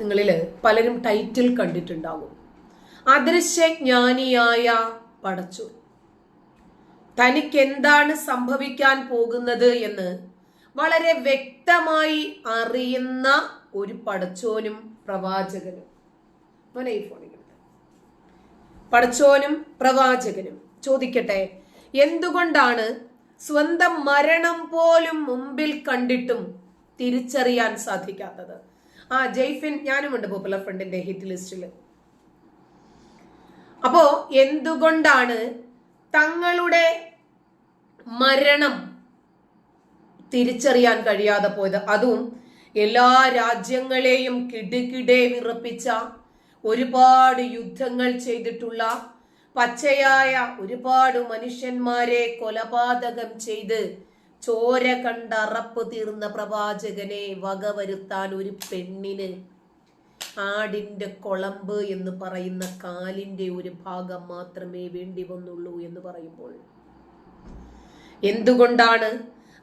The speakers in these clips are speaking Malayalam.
നിങ്ങളിൽ പലരും ടൈറ്റിൽ കണ്ടിട്ടുണ്ടാകും. അദൃശ്യജ്ഞാനിയായ പടച്ചു. തനിക്ക് എന്താണ് സംഭവിക്കാൻ പോകുന്നത് എന്ന് വളരെ വ്യക്തമായി അറിയുന്ന ഒരു പടച്ചോനും പ്രവാചകനും. പടച്ചോനും പ്രവാചകനും. ചോദിക്കട്ടെ എന്തുകൊണ്ടാണ് സ്വന്തം മരണം പോലും മുമ്പിൽ കണ്ടിട്ടും തിരിച്ചറിയാൻ സാധിക്കാത്തത്? ആ ജയ്ഫിൻ ഞാനുമുണ്ട് പോപ്പുലർ ഫ്രണ്ടിന്റെ ഹിറ്റ് ലിസ്റ്റിൽ അപ്പോ എന്തുകൊണ്ടാണ് തങ്ങളുടെ മരണം തിരിച്ചറിയാൻ കഴിയാതെ പോയത്? അതും എല്ലാ രാജ്യങ്ങളെയും കിടുകിടെ വിറപ്പിച്ച ഒരുപാട് യുദ്ധങ്ങൾ ചെയ്തിട്ടുള്ള പച്ചയായ ഒരുപാട് മനുഷ്യന്മാരെ കൊലപാതകം ചെയ്ത് ചോര കണ്ട അറപ്പ് തീർന്ന പ്രവാചകനെ വകവരുത്താൻ ഒരു പെണ്ണിന് ആടിന്റെ കൊളമ്പ് എന്ന് പറയുന്ന കാലിന്റെ ഒരു ഭാഗം മാത്രമേ വേണ്ടി വന്നുള്ളൂ എന്ന് പറയുമ്പോൾ. എന്തുകൊണ്ടാണ്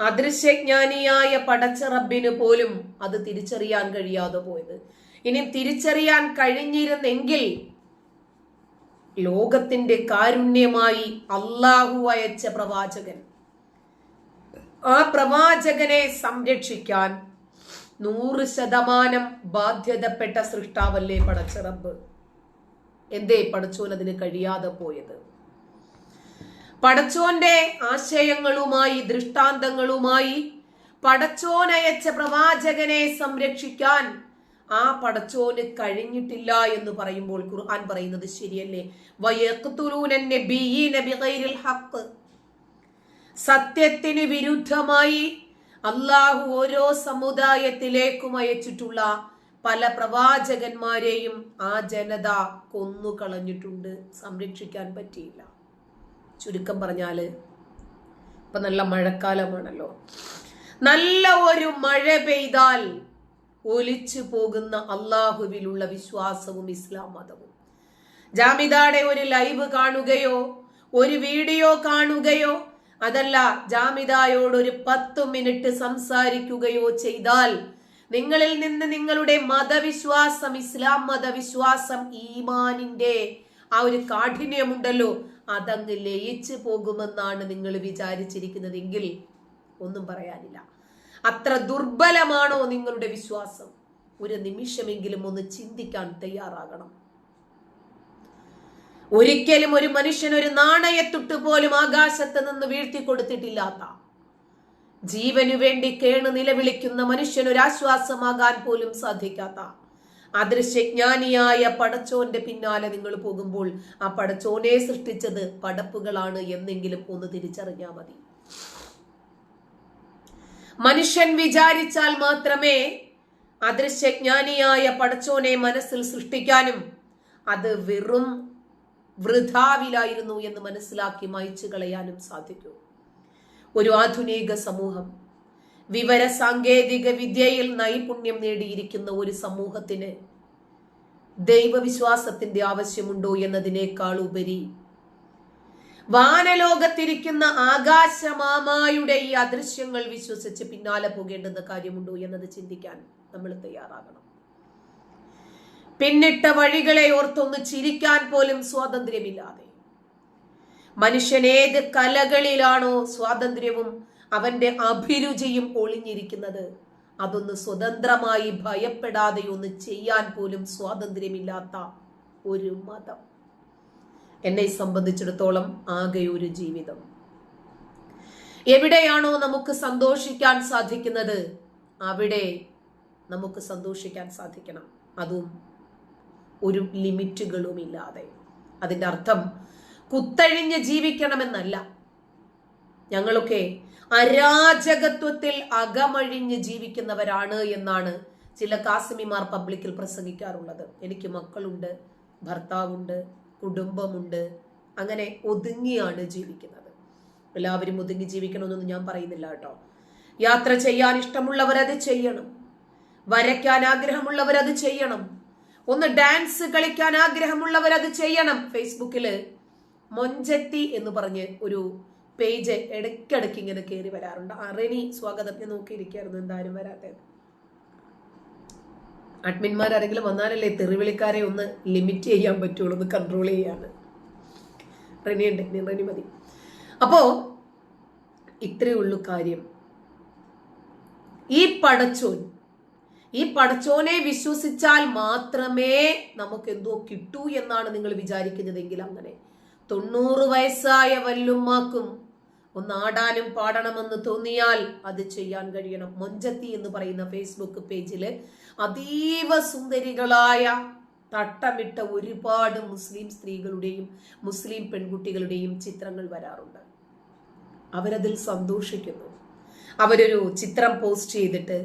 അദൃശ്യജ്ഞാനിയായ പടച്ചറബിന് പോലും അത് തിരിച്ചറിയാൻ കഴിയാതെ പോയത്? ഇനി തിരിച്ചറിയാൻ കഴിഞ്ഞിരുന്നെങ്കിൽ ലോകത്തിന്റെ കാരുണ്യമായി അള്ളാഹു അയച്ച പ്രവാചകൻ ആ പ്രവാചകനെ സംരക്ഷിക്കാൻ നൂറ് ശതമാനം ബാധ്യതപ്പെട്ട സൃഷ്ടാവല്ലേ പടച്ച റബ്ബ് എന്തേ പടച്ചോൻ അതിന് കഴിയാതെ പോയത്? പടച്ചോന്റെ ആശയങ്ങളുമായി ദൃഷ്ടാന്തങ്ങളുമായി പടച്ചോനയച്ച പ്രവാചകനെ സംരക്ഷിക്കാൻ ആ പടച്ചോന് കഴിഞ്ഞിട്ടില്ല എന്ന് പറയുമ്പോൾ ഖുർആൻ പറയുന്നത് ശരിയല്ലേ? നബിയ്യീന ബിഗൈരിൽ ഹഖ്. സത്യത്തിന് വിരുദ്ധമായി അള്ളാഹു ഓരോ സമുദായത്തിലേക്കും അയച്ചിട്ടുള്ള പല പ്രവാചകന്മാരെയും ആ ജനത കൊന്നുകളഞ്ഞിട്ടുണ്ട്. സംരക്ഷിക്കാൻ പറ്റിയില്ല. ചുരുക്കം പറഞ്ഞാൽ ഇപ്പൊ നല്ല മഴക്കാലമാണല്ലോ. നല്ല ഒരു മഴ പെയ്താൽ ഒലിച്ചു പോകുന്ന അള്ളാഹുവിലുള്ള വിശ്വാസവും ഇസ്ലാം മതവും. ജാമിദാടെ ഒരു ലൈവ് കാണുകയോ ഒരു വീഡിയോ കാണുകയോ അതല്ല ജാമിദായോട് ഒരു പത്ത് മിനിറ്റ് സംസാരിക്കുകയോ ചെയ്താൽ നിങ്ങളിൽ നിന്ന് നിങ്ങളുടെ മതവിശ്വാസം ഇസ്ലാം മതവിശ്വാസം ഈമാനിന്റെ ആ ഒരു കാഠിന്യമുണ്ടല്ലോ അതങ്ങ് ലയിച്ചു പോകുമെന്നാണ് നിങ്ങൾ വിചാരിച്ചിരിക്കുന്നതെങ്കിൽ ഒന്നും പറയാനില്ല. അത്ര ദുർബലമാണോ നിങ്ങളുടെ വിശ്വാസം? ഒരു നിമിഷമെങ്കിലും ഒന്ന് ചിന്തിക്കാൻ തയ്യാറാകണം. ഒരിക്കലും ഒരു മനുഷ്യൻ ഒരു നാണയത്തുട്ട് പോലും ആകാശത്ത് നിന്ന് വീഴ്ത്തി കൊടുത്തിട്ടില്ലാത്ത. ജീവനു വേണ്ടി കേണ് നിലവിളിക്കുന്ന മനുഷ്യൻ ഒരു ആശ്വാസമാകാൻ പോലും സാധിക്കാത്ത. അദൃശ്യജ്ഞാനിയായ പടച്ചോന്റെ പിന്നാലെ നിങ്ങൾ പോകുമ്പോൾ ആ പടച്ചോനെ സൃഷ്ടിച്ചത് പടപ്പുകളാണ് എന്നെങ്കിലും ഒന്ന് തിരിച്ചറിഞ്ഞാൽ മതി. മനുഷ്യൻ വിചാരിച്ചാൽ മാത്രമേ അദൃശ്യജ്ഞാനിയായ പടച്ചോനെ മനസ്സിൽ സൃഷ്ടിക്കാനും അത് വെറും വൃഥാവിലായിരുന്നു എന്ന് മനസ്സിലാക്കി മായ്ച്ചു കളയാനും സാധിക്കൂ. ഒരു ആധുനിക സമൂഹം വിവര സാങ്കേതിക വിദ്യയിൽ നൈപുണ്യം നേടിയിരിക്കുന്ന ഒരു സമൂഹത്തിന് ദൈവവിശ്വാസത്തിന്റെ ആവശ്യമുണ്ടോ എന്നതിനേക്കാൾ ഉപരി വാനലോകത്തിരിക്കുന്ന ആകാശമാമായുടെ ഈ അദൃശ്യങ്ങൾ വിശ്വസിച്ച് പിന്നാലെ പോകേണ്ടുന്ന കാര്യമുണ്ടോ എന്നത് ചിന്തിക്കാൻ നമ്മൾ തയ്യാറാകണം. പിന്നിട്ട വഴികളെ ഓർത്തൊന്ന് ചിരിക്കാൻ പോലും സ്വാതന്ത്ര്യമില്ലാതെ. മനുഷ്യൻ ഏത് കലകളിലാണോ സ്വാതന്ത്ര്യവും അവന്റെ അഭിരുചിയും ഒളിഞ്ഞിരിക്കുന്നത്. അതൊന്ന് സ്വതന്ത്രമായി ഭയപ്പെടാതെ ഒന്ന് ചെയ്യാൻ പോലും സ്വാതന്ത്ര്യമില്ലാത്ത ഒരു മതം. എന്നെ സംബന്ധിച്ചിടത്തോളം ആകെ ഒരു ജീവിതം. എവിടെയാണോ നമുക്ക് സന്തോഷിക്കാൻ സാധിക്കുന്നത് അവിടെ നമുക്ക് സന്തോഷിക്കാൻ സാധിക്കണം. അതും ഒരു ലിമിറ്റുകളും ഇല്ലാതെ. അതിന്റെ അർത്ഥം കുത്തഴിഞ്ഞ് ജീവിക്കണമെന്നല്ല. ഞങ്ങളൊക്കെ അരാജകത്വത്തിൽ അകമഴിഞ്ഞ് ജീവിക്കുന്നവരാണ് എന്നാണ് ചില കാസിമിമാർ പബ്ലിക്കിൽ പ്രസംഗിക്കാറുള്ളത്. എനിക്ക് മക്കളുണ്ട് ഭർത്താവുണ്ട് കുടുംബമുണ്ട്. അങ്ങനെ ഒതുങ്ങിയാണ് ജീവിക്കുന്നത്. എല്ലാവരും ഒതുങ്ങി ജീവിക്കണമെന്നൊന്നും ഞാൻ പറയുന്നില്ല കേട്ടോ. യാത്ര ചെയ്യാൻ ഇഷ്ടമുള്ളവർ അത് ചെയ്യണം. വരയ്ക്കാൻ ആഗ്രഹമുള്ളവർ അത് ചെയ്യണം. ഒന്ന് ഡാൻസ് കളിക്കാൻ ആഗ്രഹമുള്ളവർ അത് ചെയ്യണം. ഫേസ്ബുക്കിൽ മൊഞ്ചത്തി എന്ന് പറഞ്ഞ് ഒരു പേജ് ഇടയ്ക്കിടയ്ക്ക് ഇങ്ങനെ കയറി വരാറുണ്ട്. ആ റെനി സ്വാഗതം. ഞാൻ നോക്കിയിരിക്കായിരുന്നു എന്തായാലും വരാത്തത്. അഡ്മിന്മാരാരെങ്കിലും വന്നാലല്ലേ തെറിവിളിക്കാരെ ഒന്ന് ലിമിറ്റ് ചെയ്യാൻ പറ്റുള്ളൂ ഒന്ന് കൺട്രോൾ ചെയ്യാണ്. റെനി ഇനി റെനി മതി. അപ്പോ ഇത്രയേ ഉള്ളൂ കാര്യം. ഈ പടച്ചോൻ ഈ പടച്ചോനെ വിശ്വസിച്ചാൽ മാത്രമേ നമുക്ക് എന്തോ കിട്ടൂ എന്നാണ് നിങ്ങൾ വിചാരിക്കുന്നതെങ്കിൽ അങ്ങനെ. തൊണ്ണൂറ് വയസ്സായ വല്ലുമ്മാക്കും ഒന്നാടാനും പാടണമെന്ന് തോന്നിയാൽ അത് ചെയ്യാൻ കഴിയണം. മൊഞ്ചത്തി എന്ന് പറയുന്ന ഫേസ്ബുക്ക് പേജിൽ അതീവ സുന്ദരികളായ തട്ടമിട്ട ഒരുപാട് മുസ്ലിം സ്ത്രീകളുടെയും മുസ്ലിം പെൺകുട്ടികളുടെയും ചിത്രങ്ങൾ വരാറുണ്ട്. അവരതിൽ സന്തോഷിക്കുന്നു. അവരൊരു ചിത്രം പോസ്റ്റ് ചെയ്തിട്ട്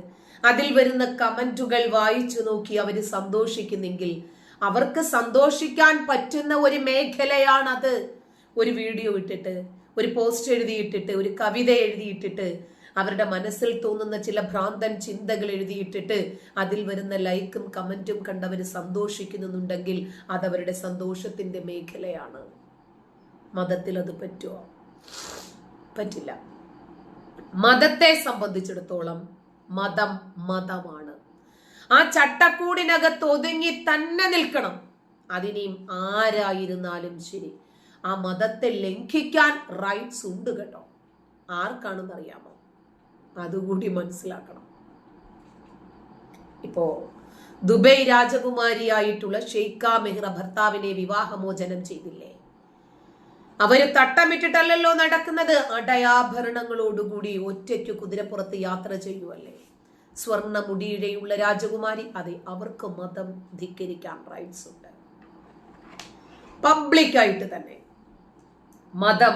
അതിൽ വരുന്ന കമന്റുകൾ വായിച്ചു നോക്കി അവർ സന്തോഷിക്കുന്നെങ്കിൽ അവർക്ക് സന്തോഷിക്കാൻ പറ്റുന്ന ഒരു മേഖലയാണത്. ഒരു വീഡിയോ ഇട്ടിട്ട് ഒരു പോസ്റ്റ് എഴുതിയിട്ടിട്ട് ഒരു കവിത എഴുതിയിട്ടിട്ട് അവരുടെ മനസ്സിൽ തോന്നുന്ന ചില ഭ്രാന്തൻ ചിന്തകൾ എഴുതിയിട്ടിട്ട് അതിൽ വരുന്ന ലൈക്കും കമന്റും കണ്ടവർ സന്തോഷിക്കുന്നുണ്ടെങ്കിൽ അതവരുടെ സന്തോഷത്തിന്റെ മേഖലയാണ്. മതത്തിൽ അത് പറ്റുമോ? പറ്റില്ല. മതത്തെ സംബന്ധിച്ചിടത്തോളം മതം മതമാണ്. ആ ചട്ടക്കൂടിനകത്ത് ഒതുങ്ങി തന്നെ നിൽക്കണം. അതിനെയും ആരായിരുന്നാലും ശരി. ആ മതത്തെ ലംഘിക്കാൻ റൈറ്റ്സ് ഉണ്ട് കേട്ടോ. ആർക്കാണെന്ന് അറിയാമോ അതുകൂടി മനസ്സിലാക്കണം. ഇപ്പോ ദുബൈ രാജകുമാരിയായിട്ടുള്ള ഷെയ്ഖ മെഹ്റ ഭർത്താവിനെ വിവാഹമോചനം ചെയ്തില്ലേ? അവർ തട്ടമിട്ടിട്ടല്ലല്ലോ നടക്കുന്നത്. അടയാഭരണങ്ങളോടുകൂടി ഒറ്റയ്ക്ക് കുതിരപ്പുറത്ത് യാത്ര ചെയ്യുവല്ലേ? സ്വർണ മുടിയിഴയുള്ള രാജകുമാരി അതെ അവർക്ക് മതം ധിക്കരിക്കാൻ റൈറ്റ്സ് ഉണ്ട്. പബ്ലിക്കായിട്ട് തന്നെ മതം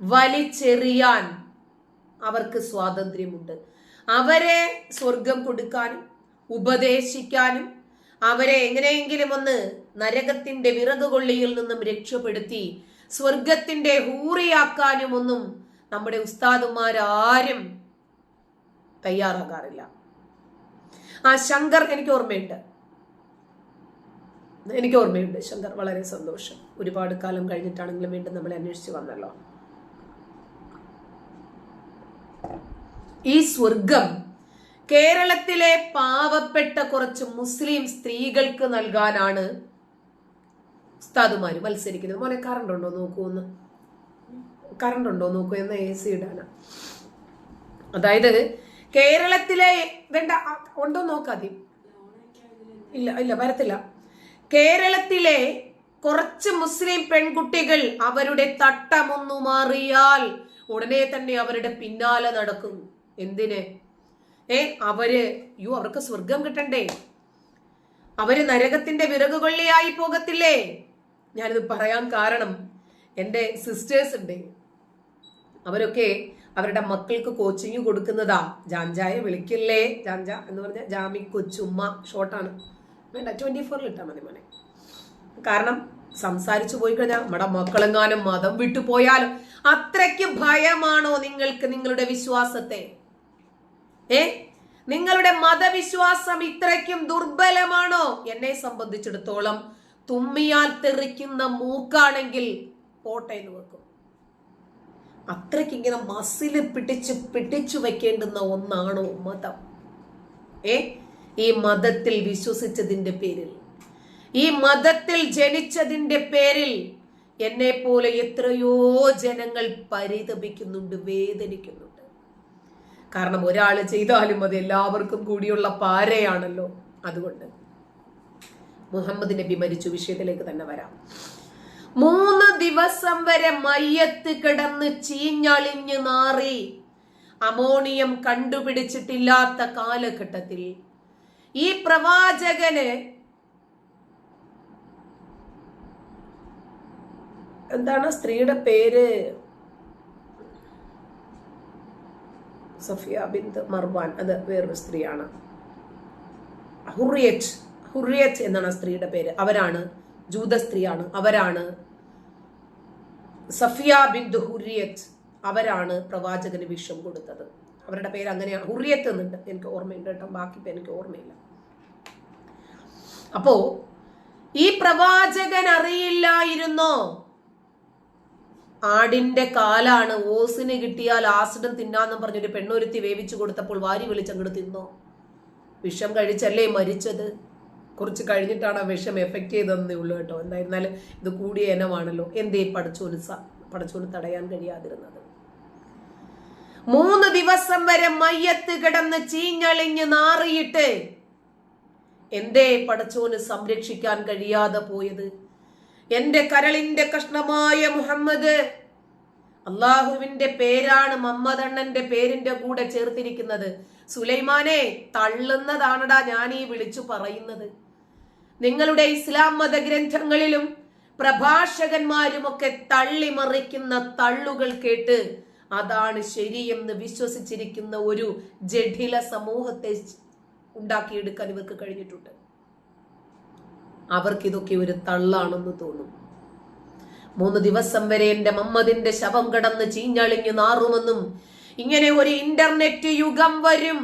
വലിച്ചെറിയാൻ അവർക്ക് സ്വാതന്ത്ര്യമുണ്ട്. അവരെ സ്വർഗം കൊടുക്കാനും ഉപദേശിക്കാനും അവരെ എങ്ങനെയെങ്കിലും ഒന്ന് നരകത്തിന്റെ വിറകുകൊള്ളിയിൽ നിന്നും രക്ഷപ്പെടുത്തി സ്വർഗത്തിന്റെ ഹൂറിയാക്കാനും ഒന്നും നമ്മുടെ ഉസ്താദുമാരാരും തയ്യാറാകാറില്ല. ആ ശങ്കർ എനിക്ക് ഓർമ്മയുണ്ട്. എനിക്ക് ഓർമ്മയുണ്ട്. ശങ്കർ വളരെ സന്തോഷം. ഒരുപാട് കാലം കഴിഞ്ഞിട്ടാണെങ്കിലും വീണ്ടും നമ്മളെ അന്വേഷിച്ച് വന്നല്ലോ. ഈ സ്വർഗം കേരളത്തിലെ പാവപ്പെട്ട കുറച്ച് മുസ്ലിം സ്ത്രീകൾക്ക് നൽകാനാണ് ഉസ്താദുമാര് മത്സരിക്കുന്നത്. മോനെ കറണ്ട് ഉണ്ടോ നോക്കൂ എന്ന് കറണ്ട് ഉണ്ടോ നോക്കൂ എന്ന് എ സി ഇടാനാ. അതായത് കേരളത്തിലെ വേണ്ട ഉണ്ടോ നോക്കാതി ഇല്ല ഇല്ല വരത്തില്ല. കേരളത്തിലെ കുറച്ച് മുസ്ലിം പെൺകുട്ടികൾ അവരുടെ തട്ടമൊന്നു മാറിയാൽ ഉടനെ തന്നെ അവരുടെ പിന്നാലെ നടക്കും. എന്തിന്? ഏ അവർ യോ അവർക്ക് സ്വർഗം കിട്ടണ്ടേ? അവർ നരകത്തിന്റെ വിറകുകൊള്ളിയായി പോകത്തില്ലേ? ഞാനിത് പറയാൻ കാരണം എന്റെ സിസ്റ്റേഴ്സ് ഉണ്ട്. അവരൊക്കെ അവരുടെ മക്കൾക്ക് കോച്ചിങ് കൊടുക്കുന്നതാ. ജാഞ്ചായ വിളിക്കില്ലേ? ജാഞ്ച എന്ന് പറഞ്ഞാൽ ജാമി കൊച്ചുമ്മ. ഷോർട്ടാണ് വേണ്ട ട്വന്റി ഫോറിൽ ഇട്ടാൽ മതി മോനെ. കാരണം സംസാരിച്ചു പോയി കഴിഞ്ഞാൽ നമ്മുടെ മക്കളെങ്ങാനും മതം വിട്ടു പോയാലും അത്രയ്ക്ക് ഭയമാണോ നിങ്ങൾക്ക് നിങ്ങളുടെ വിശ്വാസത്തെ? ഏ? നിങ്ങളുടെ മതവിശ്വാസം ഇത്രയ്ക്കും ദുർബലമാണോ? എന്നെ സംബന്ധിച്ചിടത്തോളം തുമ്മിയാൽ തെറിക്കുന്ന മൂക്കാണെങ്കിൽ പോട്ടെ എന്ന് വെക്കും. അത്രയ്ക്ക് ഇങ്ങനെ മസിൽ പിടിച്ച് പിടിച്ചു വെക്കേണ്ടുന്ന ഒന്നാണോ മതം? ഏ? ഈ മതത്തിൽ വിശ്വസിച്ചതിന്റെ പേരിൽ. ഈ മതത്തിൽ ജനിച്ചതിന്റെ പേരിൽ എന്നെ പോലെ എത്രയോ ജനങ്ങൾ പരിതപിക്കുന്നുണ്ട് വേദനിക്കുന്നുണ്ട്. കാരണം ഒരാൾ ചെയ്താലും അത് എല്ലാവർക്കും കൂടിയുള്ള പാരയാണല്ലോ അതുകൊണ്ട്. മുഹമ്മദ് നബി മരിച്ചു. വിഷയത്തിലേക്ക് തന്നെ വരാം. മൂന്ന് ദിവസം വരെ മയ്യത്ത് കിടന്ന് ചീഞ്ഞളിഞ്ഞ് നാറി അമോണിയം കണ്ടുപിടിച്ചിട്ടില്ലാത്ത കാലഘട്ടത്തിൽ ഈ പ്രവാചകന് എന്താണ് സ്ത്രീയുടെ പേര്? സഫിയ ബിന്ദ് മർവാൻ. അത് വേറൊരു സ്ത്രീയാണ്. ഹുറിയറ്റ് ഹുറിയറ്റ് എന്നാണ് ആ സ്ത്രീയുടെ പേര്. അവരാണ് ജൂത സ്ത്രീയാണ്. അവരാണ് സഫിയ ബിന്ദു ഹുറിയത്ത്. അവരാണ് പ്രവാചകന് വിഷം കൊടുത്തത്. അവരുടെ പേര് അങ്ങനെയാണ്. ഹുറിയത്ത് എന്നുണ്ട്. എനിക്ക് ഓർമ്മയുണ്ട് കേട്ടോ. ബാക്കി എനിക്ക് ഓർമ്മയില്ല. അപ്പോ ഈ പ്രവാചകൻ അറിയില്ലായിരുന്നോ. ആടിന്റെ കാലാണ് ഓസിന് കിട്ടിയാൽ ആസിഡം തിന്നാന്നും പറഞ്ഞൊരു പെണ്ണൊരുത്തി വേവിച്ചു കൊടുത്തപ്പോൾ വാരി വിളിച്ചങ്ങോട്ട് തിന്നോ? വിഷം കഴിച്ചല്ലേ മരിച്ചത്? കുറച്ച് കഴിഞ്ഞിട്ടാണ് ആ വിഷം എഫക്റ്റ് ചെയ്തതെന്നേ ഉള്ളൂ കേട്ടോ. എന്തായിരുന്നാലും ഇത് കൂടിയ ഇനമാണല്ലോ. എന്തേ പടച്ചോന് പടച്ചോന് തടയാൻ കഴിയാതിരുന്നത്. മൂന്ന് ദിവസം വരെ മയ്യത്ത് കിടന്ന് ചീഞ്ഞളിഞ്ഞ് നാറിയിട്ട് എന്തേ പടച്ചോന് സംരക്ഷിക്കാൻ കഴിയാതെ പോയത്? എന്റെ കരളിന്റെ കഷ്ണമായ മുഹമ്മദ് അള്ളാഹുവിന്റെ പേരാണ് മമ്മദണ്ണന്റെ പേരിന്റെ കൂടെ ചേർത്തിരിക്കുന്നത്. സുലൈമാനെ തള്ളുന്നതാണടാ ഞാൻ ഈ വിളിച്ചു പറയുന്നത്. നിങ്ങളുടെ ഇസ്ലാം മതഗ്രന്ഥങ്ങളിലും പ്രഭാഷകന്മാരുമൊക്കെ തള്ളിമറിക്കുന്ന തള്ളുകൾ കേട്ട് അതാണ് ശരിയെന്ന് വിശ്വസിച്ചിരിക്കുന്ന ഒരു ജഠില സമൂഹത്തെ ഉണ്ടാക്കിയെടുക്കാൻ ഇവർക്ക് കഴിഞ്ഞിട്ടുണ്ട്. അവർക്കിതൊക്കെ ഒരു തള്ളാണെന്ന് തോന്നും. മൂന്ന് ദിവസം വരെ എന്റെ മമ്മദിന്റെ ശവം കടന്ന് ചീഞ്ഞളിഞ്ഞു നാറുമെന്നും ഇങ്ങനെ ഒരു ഇന്റർനെറ്റ് യുഗം വരും.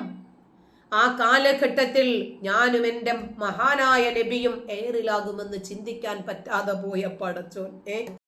ആ കാലഘട്ടത്തിൽ ഞാനും എന്റെ മഹാനായ നബിയും എയറിലാകുമെന്ന് ചിന്തിക്കാൻ പറ്റാതെ പോയ പടച്ചോൻ